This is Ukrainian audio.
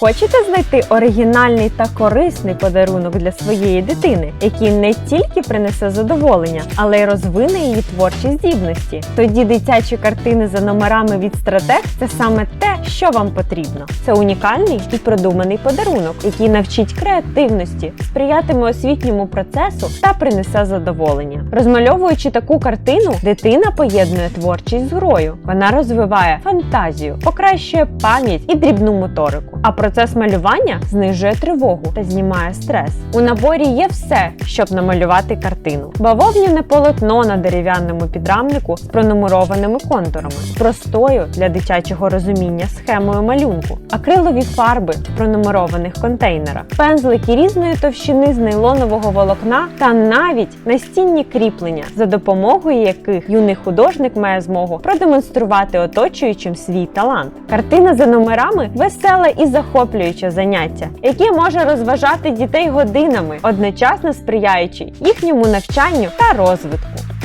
Хочете знайти оригінальний та корисний подарунок для своєї дитини, який не тільки принесе задоволення, але й розвине її творчі здібності? Тоді дитячі картини за номерами від стратег це саме те, що вам потрібно. Це унікальний і продуманий подарунок, який навчить креативності, сприятиме освітньому процесу та принесе задоволення. Розмальовуючи таку картину, дитина поєднує творчість з грою. Вона розвиває фантазію, покращує пам'ять і дрібну моторику. А процес малювання знижує тривогу та знімає стрес. У наборі є все, щоб намалювати картину: бавовняне полотно на дерев'яному підрамнику з пронумерованими контурами, простою для дитячого розуміння схемою малюнку, акрилові фарби в пронумерованих контейнерах, пензлики різної товщини з нейлонового волокна та навіть настінні кріплення, за допомогою яких юний художник має змогу продемонструвати оточуючим свій талант. Картина за номерами веселе і захоплююче заняття, яке може розважати дітей годинами, одночасно сприяючи їхньому навчанню та розвитку.